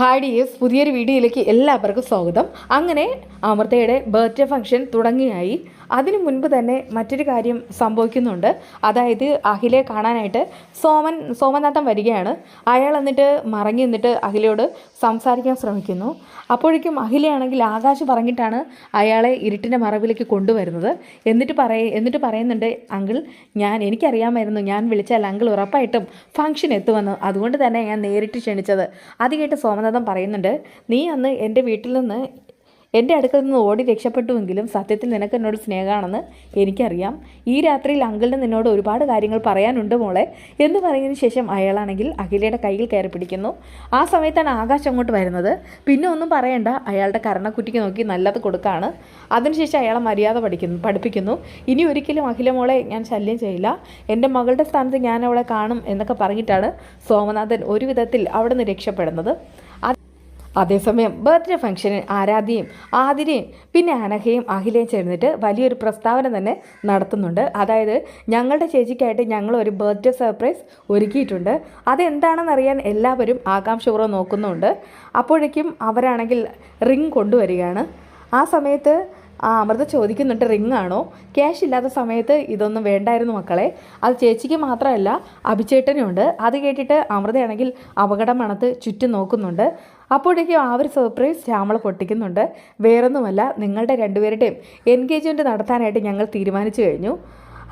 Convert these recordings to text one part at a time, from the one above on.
Hi dears പുതിയൊരു വീഡിയോയിലേക്ക് എല്ലാവർക്കും സ്വാഗതം. അങ്ങനെ അമൃതയുടെ ബർത്ത്ഡേ ഫംഗ്ഷൻ തുടങ്ങിയായി. അതിനു മുൻപ് തന്നെ മറ്റൊരു കാര്യം സംഭവിക്കുന്നുണ്ട്. അതായത് അഖിലെ കാണാനായിട്ട് സോമൻ സോമനാഥൻ വരികയാണ്. അയാൾ എന്നിട്ട് മറങ്ങി നിന്നിട്ട് അഖിലയോട് സംസാരിക്കാൻ ശ്രമിക്കുന്നു. അപ്പോഴേക്കും അഖിലയാണെങ്കിൽ ആകാശ് പറഞ്ഞിട്ടാണ് അയാളെ ഇരുട്ടിന്റെ മറവിലേക്ക് കൊണ്ടുവരുന്നത്. എന്നിട്ട് പറയ എന്നിട്ട് പറയുന്നുണ്ട് അങ്കിൾ ഞാൻ എനിക്കറിയാമായിരുന്നു. ഞാൻ വിളിച്ചാൽ അങ്കിൾ ഉറപ്പായിട്ടും ഫംഗ്ഷൻ എത്തുമെന്ന് അതുകൊണ്ട് തന്നെ ഞാൻ നേരിട്ട് ക്ഷണിച്ചത്. അത് കേട്ട് സോമനാഥൻ പറയുന്നുണ്ട് നീ അന്ന് എന്റെ വീട്ടിൽ നിന്ന് എന്റെ അടുക്കൽ നിന്ന് ഓടി രക്ഷപ്പെട്ടുവെങ്കിലും സത്യത്തിൽ നിനക്ക് എന്നോട് സ്നേഹമാണെന്ന് എനിക്കറിയാം. ഈ രാത്രിയിൽ അങ്കിളിന് നിന്നോട് ഒരുപാട് കാര്യങ്ങൾ പറയാനുണ്ട് മോളെ. എന്ന് പറയുന്നതിന് ശേഷം അയാളാണെങ്കിൽ അഖിലയുടെ കയ്യിൽ കയറി പിടിക്കുന്നു. ആ സമയത്താണ് ആകാശം അങ്ങോട്ട് വരുന്നത്. പിന്നെ ഒന്നും പറയണ്ട അയാളുടെ കരണക്കുറ്റിക്ക് നോക്കി നല്ലത് കൊടുക്കാണ്. അതിനുശേഷം അയാളെ മര്യാദ പഠിക്കുന്നു പഠിപ്പിക്കുന്നു. ഇനി ഒരിക്കലും അഖില മോളെ ഞാൻ ശല്യം ചെയ്യില്ല. എന്റെ മകളുടെ സ്ഥാനത്ത് ഞാൻ അവളെ കാണും എന്നൊക്കെ പറഞ്ഞിട്ടാണ് സോമനാഥൻ ഒരു വിധത്തിൽ അവിടെ നിന്ന് രക്ഷപ്പെടുന്നത്. അതേസമയം ബർത്ത്ഡേ ഫംഗ്ഷന് ആരാധ്യയും ആതിരയും പിന്നെ അനഹയും അഖിലയും ചേർന്നിട്ട് വലിയൊരു പ്രസ്താവന തന്നെ നടത്തുന്നുണ്ട്. അതായത് ഞങ്ങളുടെ ചേച്ചിക്കായിട്ട് ഞങ്ങൾ ഒരു ബർത്ത്ഡേ സർപ്രൈസ് ഒരുക്കിയിട്ടുണ്ട്. അതെന്താണെന്നറിയാൻ എല്ലാവരും ആകാംക്ഷപൂർവം നോക്കുന്നുണ്ട്. അപ്പോഴേക്കും അവരാണെങ്കിൽ റിങ് കൊണ്ടുവരികയാണ്. ആ സമയത്ത് ആ അമൃത ചോദിക്കുന്നുണ്ട് റിങ് ആണോ ക്യാഷ് ഇല്ലാത്ത സമയത്ത് ഇതൊന്നും വേണ്ടായിരുന്നു മക്കളെ. അത് ചേച്ചിക്ക് മാത്രമല്ല അഭിചേട്ടനുണ്ട്. അത് കേട്ടിട്ട് അമൃതയാണെങ്കിൽ അപകടം മണത്ത് ചുറ്റും നോക്കുന്നുണ്ട്. അപ്പോഴേക്കും ആ ഒരു സർപ്രൈസ് ശ്യാമള പൊട്ടിക്കുന്നുണ്ട്. വേറൊന്നുമല്ല നിങ്ങളുടെ രണ്ടുപേരുടെയും എൻഗേജ്മെന്റ് നടത്താനായിട്ട് ഞങ്ങൾ തീരുമാനിച്ചു കഴിഞ്ഞു.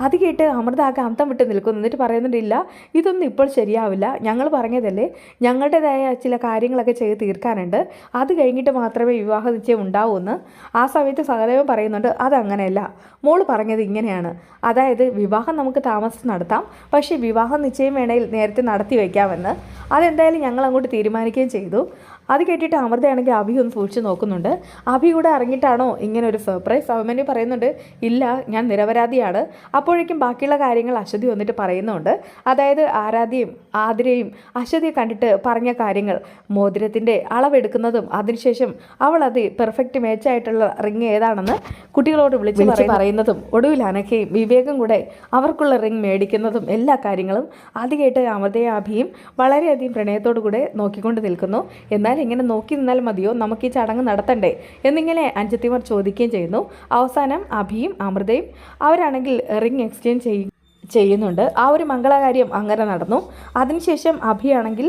അത് കേട്ട് അമൃത ആകെ അന്തം വിട്ട് നിൽക്കുന്നു. എന്നിട്ട് പറയുന്നുണ്ടില്ല ഇതൊന്നും ഇപ്പോൾ ശരിയാവില്ല. ഞങ്ങൾ പറഞ്ഞതല്ലേ? ഞങ്ങളുടേതായ ചില കാര്യങ്ങളൊക്കെ ചെയ്ത് തീർക്കാനുണ്ട്. അത് കഴിഞ്ഞിട്ട് മാത്രമേ വിവാഹ നിശ്ചയം ഉണ്ടാവൂന്ന്. ആ സമയത്ത് സഹദേവൻ പറയുന്നുണ്ട് അതങ്ങനെയല്ല. മോൾ പറഞ്ഞത് ഇങ്ങനെയാണ്. അതായത് വിവാഹം നമുക്ക് താമസിച്ച് നടത്താം. പക്ഷേ വിവാഹ നിശ്ചയം വേണേൽ നേരത്തെ നടത്തി വയ്ക്കാമെന്ന്. അതെന്തായാലും ഞങ്ങൾ അങ്ങോട്ട് തീരുമാനിക്കുകയും ചെയ്തു. അത് കേട്ടിട്ട് അമൃതയാണെങ്കിൽ അഭി ഒന്ന് സൂക്ഷിച്ച് നോക്കുന്നുണ്ട്. അഭി കൂടെ അറിഞ്ഞിട്ടാണോ ഇങ്ങനെ ഒരു സർപ്രൈസ് അവമന്യു പറയുന്നുണ്ട് ഇല്ല ഞാൻ നിരപരാധിയാണ്. അപ്പോഴേക്കും ബാക്കിയുള്ള കാര്യങ്ങൾ അശ്വതി വന്നിട്ട് പറയുന്നുണ്ട്. അതായത് ആരാധ്യയും ആതിരയും അശ്വതിയെ കണ്ടിട്ട് പറഞ്ഞ കാര്യങ്ങൾ മോതിരത്തിന്റെ അളവെടുക്കുന്നതും അതിനുശേഷം അവൾ അത് പെർഫെക്റ്റ് മാച്ചായിട്ടുള്ള റിങ് ഏതാണെന്ന് കുട്ടികളോട് വിളിച്ച് പറയുന്നതും. ഒടുവിൽ അനക്കയും വിവേകം കൂടെ അവർക്കുള്ള റിങ് മേടിക്കുന്നതും എല്ലാ കാര്യങ്ങളും അത് കേട്ട് അമൃതയും അഭിയും വളരെയധികം പ്രണയത്തോടു കൂടെ നോക്കിക്കൊണ്ട് നിൽക്കുന്നു. എന്നാൽ ഇങ്ങനെ നോക്കി നിന്നാൽ മതിയോ? നമുക്ക് ഈ ചടങ്ങ് നടത്തണ്ടേ? എന്നിങ്ങനെ അഞ്ചത്തിമാർ ചോദിക്കുകയും ചെയ്യുന്നു. അവസാനം അഭിയും അമൃതയും അവരാണെങ്കിൽ റിംഗ് എക്സ്ചേഞ്ച് ചെയ്യും ചെയ്യുന്നുണ്ട്. ആ ഒരു മംഗളകാര്യം അങ്ങനെ നടന്നു. അതിനുശേഷം അഭിയാണെങ്കിൽ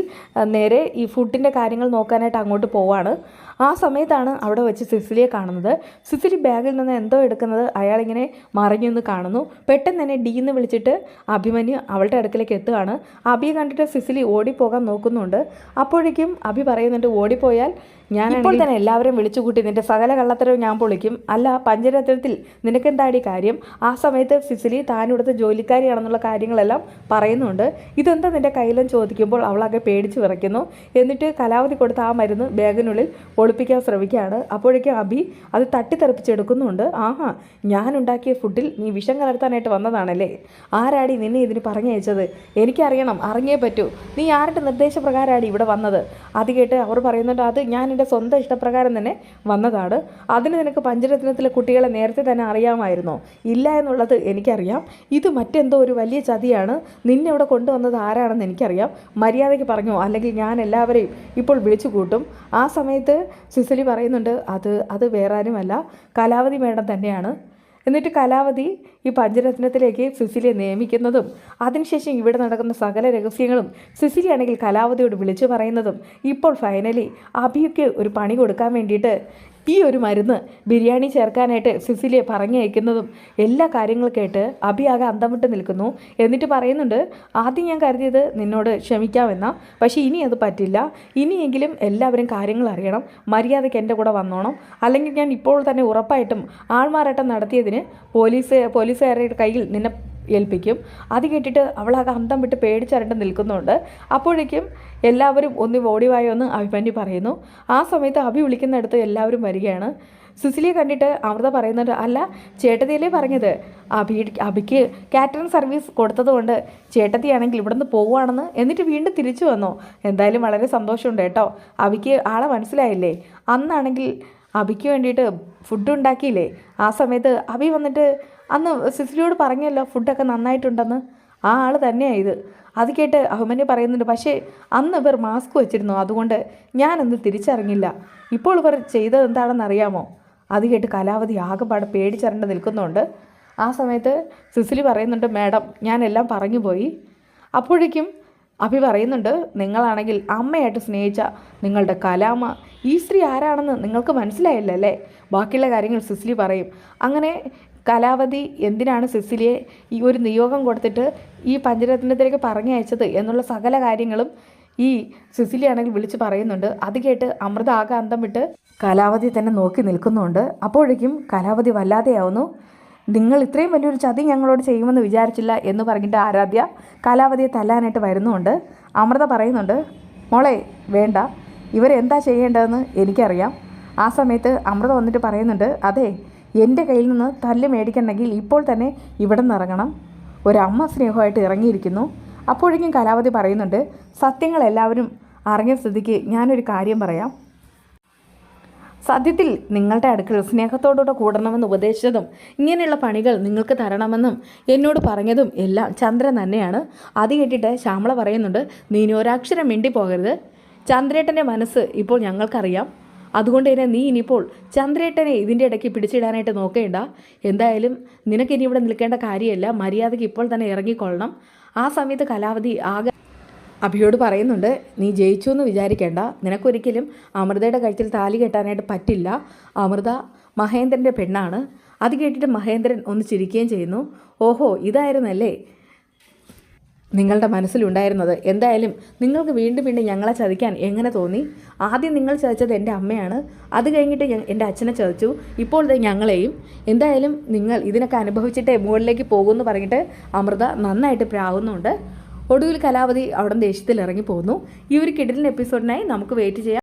നേരെ ഈ ഫുഡിന്റെ കാര്യങ്ങൾ നോക്കാനായിട്ട് അങ്ങോട്ട് പോവാണ്. ആ സമയത്താണ് അവിടെ വെച്ച് സിസിലിയെ കാണുന്നത്. സിസിലി ബാഗിൽ നിന്ന് എന്തോ എടുക്കുന്നത് അയാളിങ്ങനെ മറിഞ്ഞൊന്ന് കാണുന്നു. പെട്ടെന്ന് തന്നെ ഡി എന്ന് വിളിച്ചിട്ട് അഭിമന്യു അവളുടെ അടുക്കലേക്ക് എത്തുകയാണ്. അഭിയെ കണ്ടിട്ട് സിസിലി ഓടിപ്പോകാൻ നോക്കുന്നുണ്ട്. അപ്പോഴേക്കും അഭി പറയുന്നുണ്ട് ഓടിപ്പോയാൽ ഞാൻ ഇപ്പോൾ തന്നെ എല്ലാവരും വിളിച്ചു കൂട്ടി നിന്റെ സകല കള്ളത്തരവും ഞാൻ പൊളിക്കും. അല്ല പഞ്ചരത്നത്തിൽ നിനക്കെന്താടി കാര്യം? ആ സമയത്ത് സിസിലി താൻ ഇവിടുത്തെ ജോലിക്കാരിയാണെന്നുള്ള കാര്യങ്ങളെല്ലാം പറയുന്നുണ്ട്. ഇതെന്താ നിന്റെ കയ്യിലും ചോദിക്കുമ്പോൾ അവളാകെ പേടിച്ച് വിറയ്ക്കുന്നു. എന്നിട്ട് കലാവധി കൊടുത്ത ആ മരുന്ന് ബാഗിനുള്ളിൽ ഒളിപ്പിക്കാൻ ശ്രമിക്കുകയാണ്. അപ്പോഴേക്കും അഭി അത് തട്ടിത്തെറിപ്പിച്ചെടുക്കുന്നുണ്ട്. ആഹാ ഞാൻ ഉണ്ടാക്കിയ ഫുഡിൽ നീ വിഷം കലർത്താനായിട്ട് വന്നതാണല്ലേ? ആരാടി നിന്നെ ഇതിന് പറഞ്ഞയച്ചത്? എനിക്കറിയണം അറിഞ്ഞേ പറ്റൂ. നീ ആരുടെ നിർദ്ദേശപ്രകാരമാണ് ഇവിടെ വന്നത്? അത് കേട്ട് അവർ പറയുന്നുണ്ട് അത് ഞാൻ എന്റെ സ്വന്തം ഇഷ്ടപ്രകാരം തന്നെ വന്നതാണ്. അതിന് നിനക്ക് പഞ്ചരത്നത്തിലെ കുട്ടികളെ നേരത്തെ തന്നെ അറിയാമായിരുന്നോ? ഇല്ല എന്നുള്ളത് എനിക്കറിയാം. ഇത് മറ്റെന്തോ ഒരു വലിയ ചതിയാണ്. നിന്നെ ഇവിടെ കൊണ്ടുവന്നത് ആരാണെന്ന് എനിക്കറിയാം. മര്യാദയ്ക്ക് പറഞ്ഞു അല്ലെങ്കിൽ ഞാൻ എല്ലാവരെയും ഇപ്പോൾ വിളിച്ചു കൂട്ടും ആ സമയത്ത് സിസിലി പറയുന്നുണ്ട് അത് അത് വേറെ ആരുമല്ല കലാവതി മേഡം തന്നെയാണ്. എന്നിട്ട് കലാവതി ഈ പഞ്ചരത്നത്തിലേക്ക് സിസിലിയെ നിയമിക്കുന്നതും അതിനുശേഷം ഇവിടെ നടക്കുന്ന സകല രഹസ്യങ്ങളും സിസിലി ആണെങ്കിൽ കലാവതിയോട് വിളിച്ചു പറയുന്നതും ഇപ്പോൾ ഫൈനലി അഭിയൊക്കെ ഒരു പണി കൊടുക്കാൻ വേണ്ടിയിട്ട് ഈ ഒരു മരുന്ന് ബിരിയാണി ചേർക്കാനായിട്ട് സിസിലിയെ പറഞ്ഞയക്കുന്നതും എല്ലാ കാര്യങ്ങളും കേട്ട് അഭി ആകെ അന്തം വിട്ട് നിൽക്കുന്നു. എന്നിട്ട് പറയുന്നുണ്ട് ആദ്യം ഞാൻ കരുതിയത് നിന്നോട് ക്ഷമിക്കാമെന്നാ. പക്ഷേ ഇനി അത് പറ്റില്ല. ഇനിയെങ്കിലും എല്ലാവരും കാര്യങ്ങൾ അറിയണം. മര്യാദയ്ക്ക് എന്റെ കൂടെ വന്നോണം. അല്ലെങ്കിൽ ഞാൻ ഇപ്പോൾ തന്നെ ഉറപ്പായിട്ടും ആൾമാറാട്ടം നടത്തിയതിന് പോലീസ് പോലീസുകാരുടെ കയ്യിൽ നിന്നെ ഏൽപ്പിക്കും. അത് കേട്ടിട്ട് അവളാകെ അന്തം വിട്ട് പേടിച്ചരണ്ട് നിൽക്കുന്നുണ്ട്. അപ്പോഴേക്കും എല്ലാവരും ഒന്ന് ഓടിവായൊന്ന് അഭിമന്യു പറയുന്നു. ആ സമയത്ത് അഭി വിളിക്കുന്നിടത്ത് എല്ലാവരും വരികയാണ്. സുസിലിയെ കണ്ടിട്ട് അമൃത പറയുന്നുണ്ട് അല്ല ചേട്ടത്തിയല്ലേ പറഞ്ഞത്? അഭി അഭിക്ക് കാറ്ററിംഗ് സർവീസ് കൊടുത്തതുകൊണ്ട് ചേട്ടത്തിയാണെങ്കിൽ ഇവിടെ നിന്ന് പോവുകയാണെന്ന് എന്നിട്ട് വീണ്ടും തിരിച്ചു വന്നോ? എന്തായാലും വളരെ സന്തോഷമുണ്ട് കേട്ടോ. അഭിക്ക് ആളെ മനസ്സിലായില്ലേ? അന്നാണെങ്കിൽ അഭിക്ക് വേണ്ടിയിട്ട് ഫുഡ് ഉണ്ടാക്കിയില്ലേ? ആ സമയത്ത് അഭി വന്നിട്ട് അന്ന് സിസിലിയോട് പറഞ്ഞല്ലോ ഫുഡൊക്കെ നന്നായിട്ടുണ്ടെന്ന്. ആ ആൾ തന്നെയാണ് ഇത്. അത് കേട്ട് അഭിമന്യു പറയുന്നുണ്ട് പക്ഷേ അന്ന് ഇവർ മാസ്ക് വെച്ചിരുന്നു. അതുകൊണ്ട് ഞാനന്ന് തിരിച്ചറിഞ്ഞില്ല. ഇപ്പോൾ ഇവർ ചെയ്തത് എന്താണെന്ന് അറിയാമോ? അത് കേട്ട് കലാവധി ആകെപ്പാടെ പേടിച്ചറിഞ്ഞ് നിൽക്കുന്നുണ്ട്. ആ സമയത്ത് സിസിലി പറയുന്നുണ്ട് മാഡം ഞാനെല്ലാം പറഞ്ഞു പോയി അപ്പോഴേക്കും അഭി പറയുന്നുണ്ട് നിങ്ങളാണെങ്കിൽ അമ്മയായിട്ട് സ്നേഹിച്ച നിങ്ങളുടെ കലാമ ഈ സ്ത്രീ ആരാണെന്ന് നിങ്ങൾക്ക് മനസ്സിലായില്ല അല്ലേ ബാക്കിയുള്ള കാര്യങ്ങൾ സിസിലി പറയും. അങ്ങനെ കലാവധി എന്തിനാണ് സിസിലിയെ ഈ ഒരു നിയോഗം കൊടുത്തിട്ട് ഈ പഞ്ചരത്നത്തിലേക്ക് പറഞ്ഞയച്ചത് എന്നുള്ള സകല കാര്യങ്ങളും ഈ സിസിലി ആണെങ്കിൽ വിളിച്ച് പറയുന്നുണ്ട്. അത് കേട്ട് അമൃത ആകെ അന്തം വിട്ട് കലാവതി തന്നെ നോക്കി നിൽക്കുന്നുണ്ട്. അപ്പോഴേക്കും കലാവതി വല്ലാതെയാവുന്നു. നിങ്ങൾ ഇത്രയും വലിയൊരു ചതി ഞങ്ങളോട് ചെയ്യുമെന്ന് വിചാരിച്ചില്ല എന്ന് പറഞ്ഞിട്ട് ആരാധ്യ കലാവതിയെ തല്ലാനായിട്ട് വരുന്നുണ്ട്. അമൃത പറയുന്നുണ്ട് മോളെ വേണ്ട. ഇവരെന്താ ചെയ്യേണ്ടതെന്ന് എനിക്കറിയാം. ആ സമയത്ത് അമൃത വന്നിട്ട് പറയുന്നുണ്ട് അതെ എന്റെ കയ്യിൽ നിന്ന് തല്ല് മേടിക്കണമെങ്കിൽ ഇപ്പോൾ തന്നെ ഇവിടെ നിന്ന് ഇറങ്ങണം ഒരമ്മ സ്നേഹമായിട്ട് ഇറങ്ങിയിരിക്കുന്നു. അപ്പോഴേക്കും കലാവധി പറയുന്നുണ്ട് സത്യങ്ങൾ എല്ലാവരും അറിഞ്ഞ സ്ഥിതിക്ക് ഞാനൊരു കാര്യം പറയാം. സത്യത്തിൽ നിങ്ങളുടെ അടുക്കൽ സ്നേഹത്തോടുകൂടെ കൂടണമെന്ന് ഉപദേശിച്ചതും ഇങ്ങനെയുള്ള പണികൾ നിങ്ങൾക്ക് തരണമെന്നും എന്നോട് പറഞ്ഞതും എല്ലാം ചന്ദ്രൻ തന്നെയാണ്. അത് കേട്ടിട്ട് ശ്യാമള പറയുന്നുണ്ട് നീ മിണ്ടി പോകരുത് ചന്ദ്രേട്ടന്റെ മനസ്സ് ഇപ്പോൾ ഞങ്ങൾക്കറിയാം. അതുകൊണ്ട് തന്നെ നീ ഇനിയിപ്പോൾ ചന്ദ്രേട്ടനെ ഇതിന്റെ ഇടയ്ക്ക് പിടിച്ചിടാനായിട്ട് നോക്കേണ്ട. എന്തായാലും നിനക്ക് ഇനി ഇവിടെ നിൽക്കേണ്ട കാര്യമല്ല. മര്യാദയ്ക്ക് ഇപ്പോൾ തന്നെ ഇറങ്ങിക്കൊള്ളണം. ആ സമയത്ത് കലാവധി ആകെ അഭിയോട് പറയുന്നുണ്ട് നീ ജയിച്ചു എന്ന് വിചാരിക്കേണ്ട. നിനക്കൊരിക്കലും അമൃതയുടെ കഴുത്തിൽ താലി കെട്ടാനായിട്ട് പറ്റില്ല. അമൃത മഹേന്ദ്രന്റെ പെണ്ണാണ്. അത് കേട്ടിട്ട് മഹേന്ദ്രൻ ഒന്ന് ചിരിക്കുകയും ചെയ്യുന്നു. ഓഹോ ഇതായിരുന്നല്ലേ? നിങ്ങളുടെ മനസ്സിലുണ്ടായിരുന്നത്. എന്തായാലും നിങ്ങൾക്ക് വീണ്ടും വീണ്ടും ഞങ്ങളെ ചതിക്കാൻ എങ്ങനെ തോന്നി? ആദ്യം നിങ്ങൾ ചതിച്ചത് എന്റെ അമ്മയാണ്. അത് കഴിഞ്ഞിട്ട് എന്റെ അച്ഛനെ ചതിച്ചു. ഇപ്പോൾ ഞങ്ങളെയും. എന്തായാലും നിങ്ങൾ ഇതിനൊക്കെ അനുഭവിച്ചിട്ടേ മുകളിലേക്ക് പോകുമെന്ന് പറഞ്ഞിട്ട് അമൃത നന്നായിട്ട് പ്രാവുന്നുണ്ട്. ഒടുവിൽ കലാവധി അവിടെ ദേഷ്യത്തിൽ ഇറങ്ങി പോകുന്നു ഈ ഒരു കിടിലിന്റെ എപ്പിസോഡിനായി നമുക്ക് വെയിറ്റ് ചെയ്യാം.